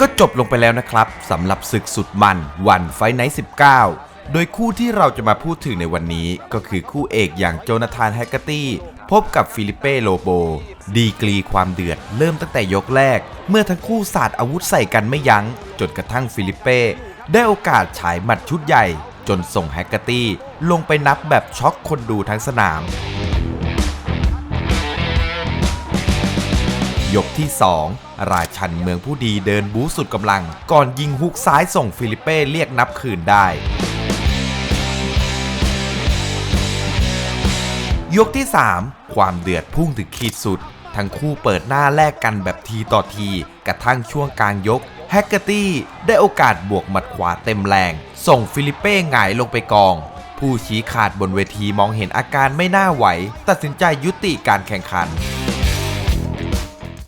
ก็จบลงไปแล้วนะครับสำหรับศึกสุดมันวันไฟไนท์19 โดยคู่ที่เราจะมาพูดถึงในวันนี้ ก็คือคู่เอกอย่างโจนาธานแฮกเกอร์ตี้พบกับฟิลิเป้โลโบ ดีกรีความเดือดเริ่มตั้งแต่ยกแรก เมื่อทั้งคู่สาดอาวุธใส่กันไม่ยัง้ง จนกระทั่งฟิลิเป้ได้โอกาสฉายหมัดชุดใหญ่ จนส่งแฮกเกอร์ตี้ลงไปนับแบบช็อกคนดูทั้งสนาม ยกที่ 2 ราชันเมืองผู้ดีเดินบูสุดกำลัง ก่อนยิงฮุกซ้ายส่งฟิลิเป้เรียกนับคืนได้ ยกที่ 3 ความเดือดพุ่งถึงขีดสุด ทั้งคู่เปิดหน้าแลกกันแบบทีต่อที กระทั่งช่วงกลางยกแฮกเกอร์ตี้ได้โอกาสบวกหมัดขวาเต็มแรง ส่งฟิลิเป้หงายลงไปกอง ผู้ชี้ขาดบนเวทีมองเห็นอาการไม่น่าไหว ตัดสินใจยุติการแข่งขัน